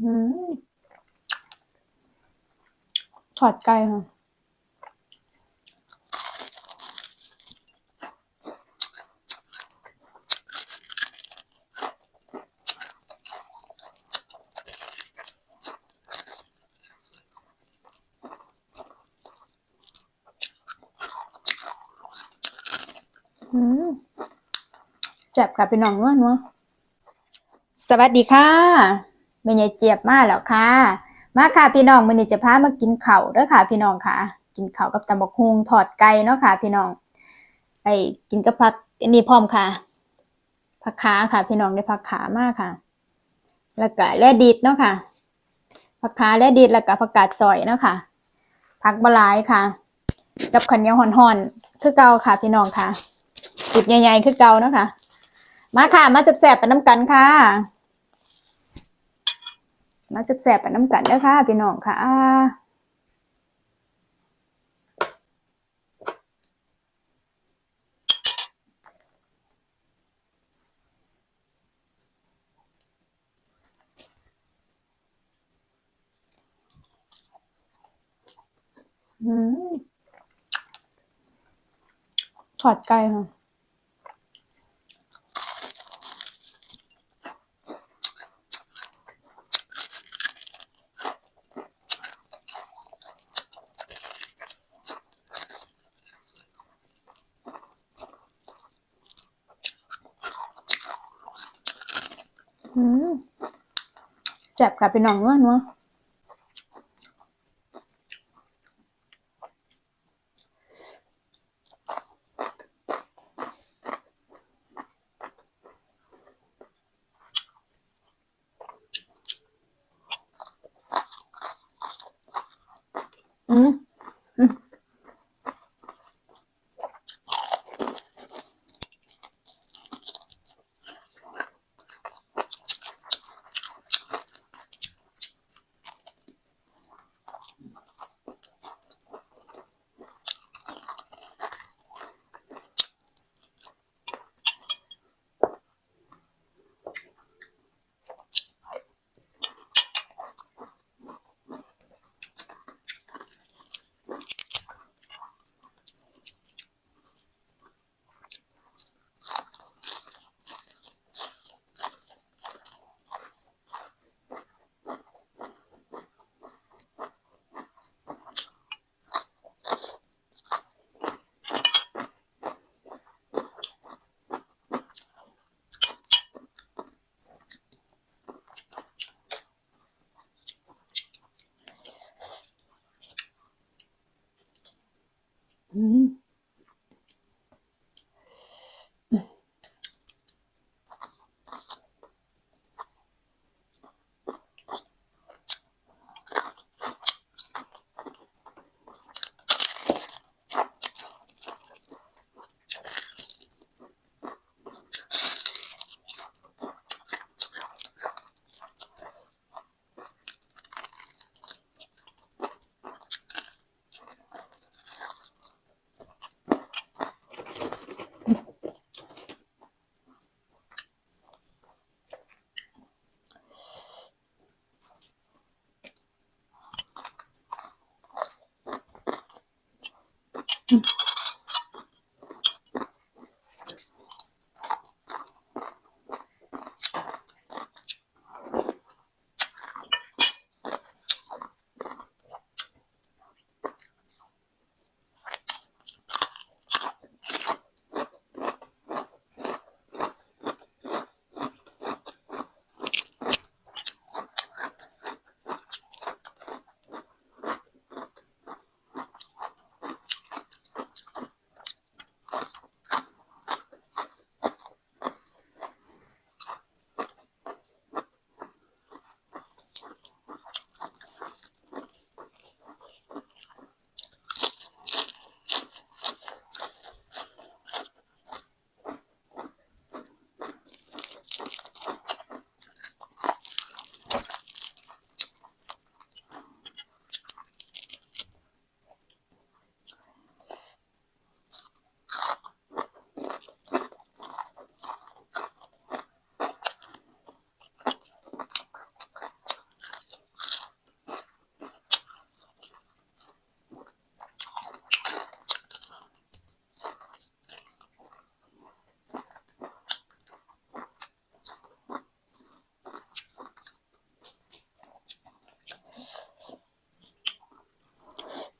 อืมทอดไก่ค่ะอืมแซ่บค่ะพี่น้องนัวนัวสวัสดีค่ะ แม่ยายเจี๊ยบมาแล้วค่ะ มาค่ะพี่น้องมื้อนี้จะพามากินข้าวเด้อค่ะ พี่น้องค่ะ กินข้าวกับตำบักฮุงทอดไก่เนาะค่ะ พี่น้องไอ้กินกับผักอันนี้พร้อมค่ะผักขาค่ะ พี่น้องได้ผักขามากค่ะ แล้วก็แลดิดเนาะค่ะผักขาแลดิดแล้วก็ผักกาดซอยเนาะค่ะผักบลายค่ะ กับขันเหนียวห่อนๆคือเก่าค่ะ พี่น้องค่ะติดใหญ่ๆคือเก่าเนาะค่ะ มาค่ะ มาจับแสบไปน้ำกันค่ะ มาจับแสบไปน้ำกันเด้อค่ะพี่น้องค่ะอืมทอดไก่ค่ะ อืม แซ่บค่ะพี่น้องนัวนัวอืมอืม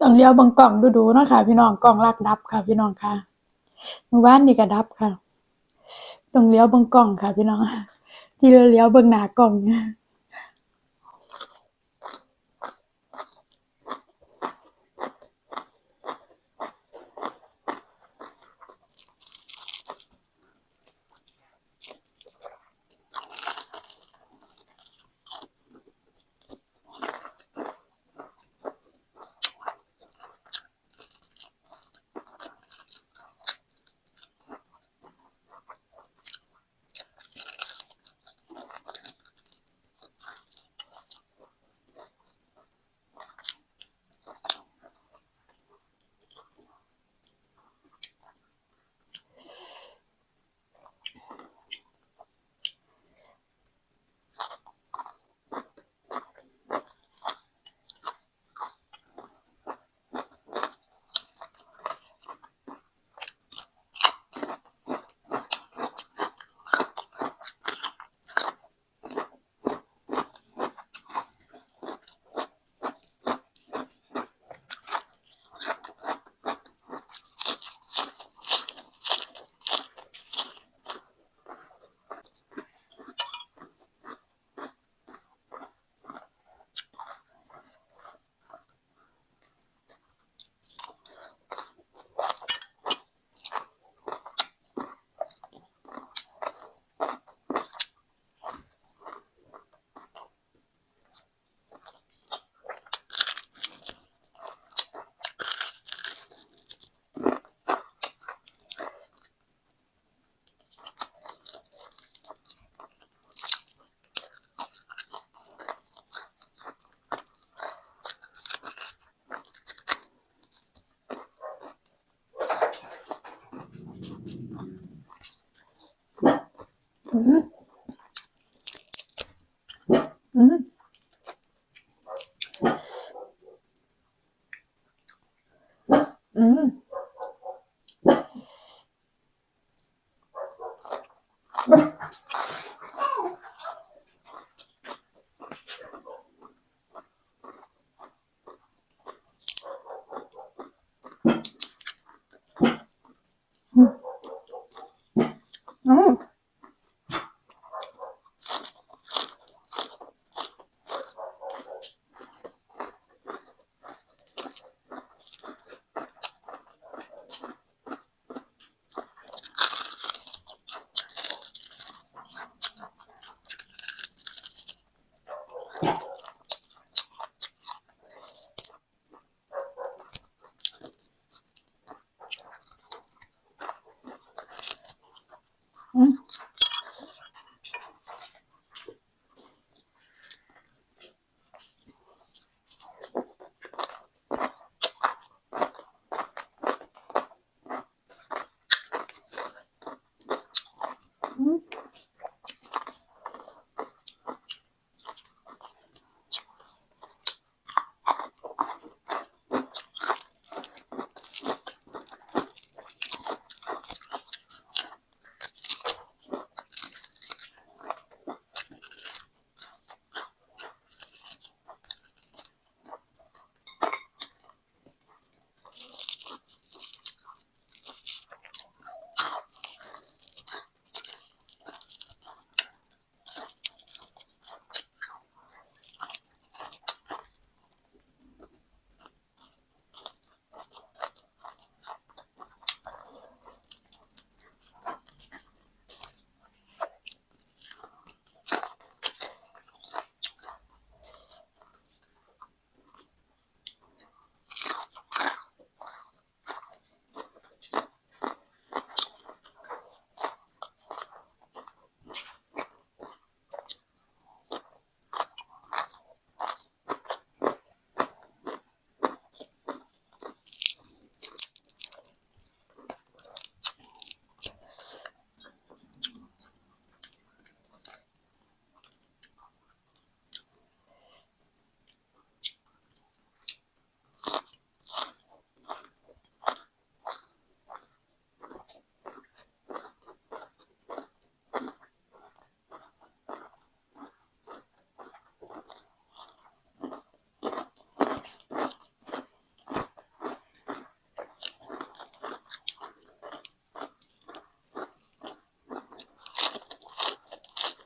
ต้องเลี้ยวเบังกล่องดูๆเนาะค่ะ พี่น้องกล่องลากดับค่ะ พี่น้องค่ะหมื่อวานนี่ก็ดับค่ะ ต้องเลี้ยวเบังกล่องค่ะ พี่น้อง ที่เราเลี้ยวเบิ่งหน้ากล่องเนี่ย อื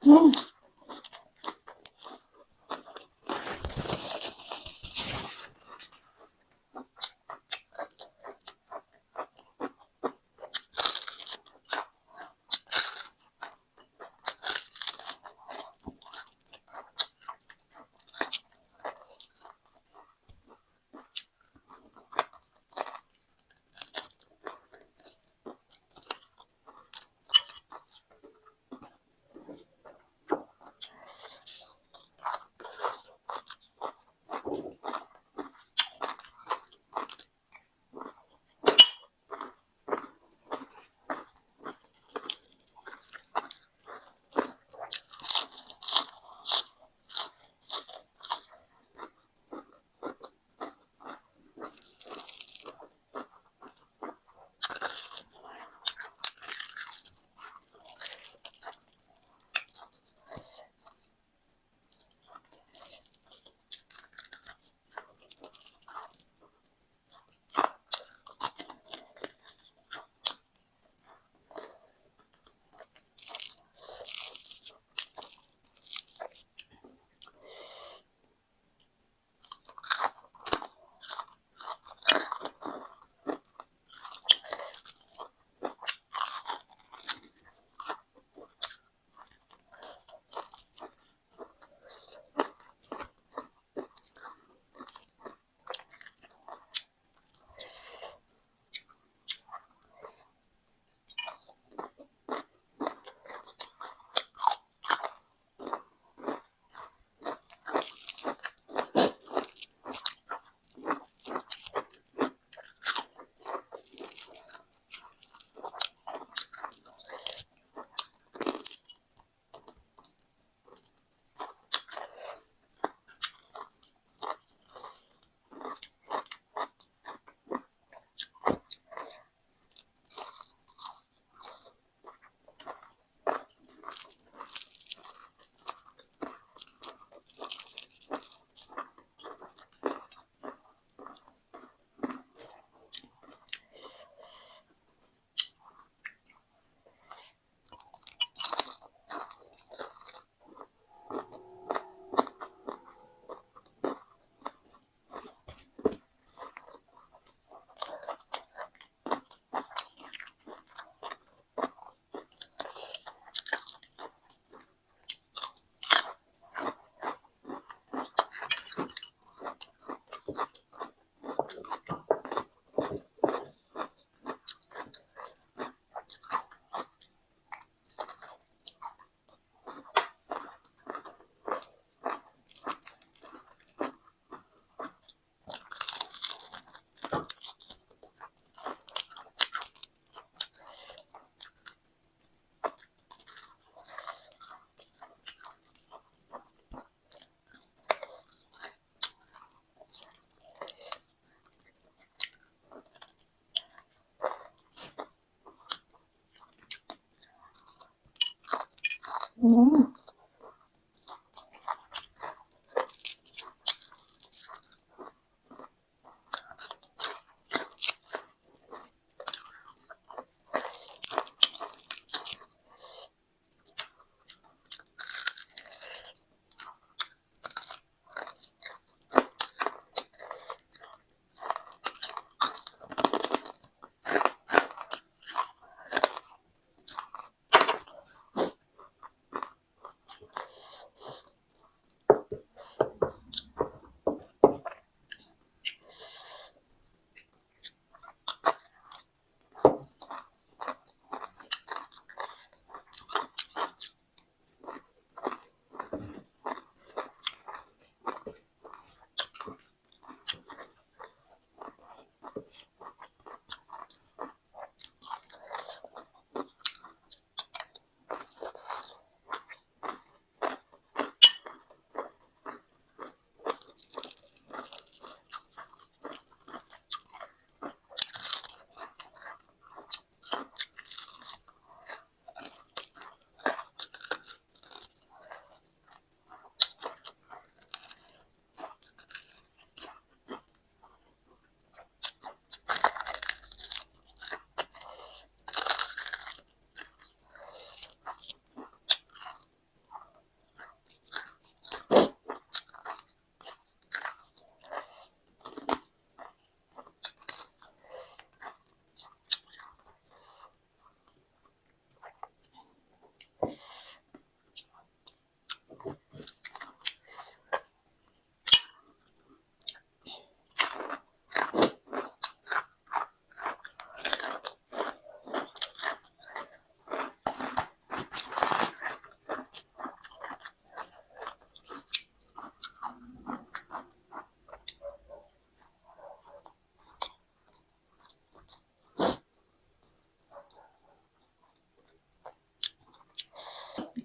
อ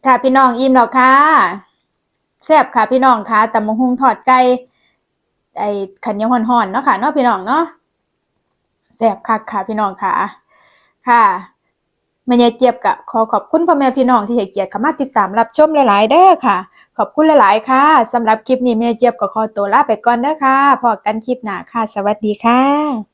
ค่ะพี่น้องอิ่มแล้วค่ะแซ่บค่ะพี่น้องค่ะตำบักหุ่งทอดไก่ไอ้ขันเหนียวห่อนๆเนาะค่ะเนาะพี่น้องเนาะแซ่บคักค่ะพี่น้องค่ะ ค่ะแม่ยายเจี๊ยบก็ขอขอบคุณพ่อแม่พี่น้องที่ให้เกียรติเข้ามาติดตามรับชมหลาย ๆ เด้อค่ะ ขอบคุณหลาย ๆ ค่ะสำหรับคลิปนี้แม่ยายเจี๊ยบก็ขอตัวลาไปก่อนเด้อค่ะพบกันคลิปหน้าค่ะ สวัสดีค่ะ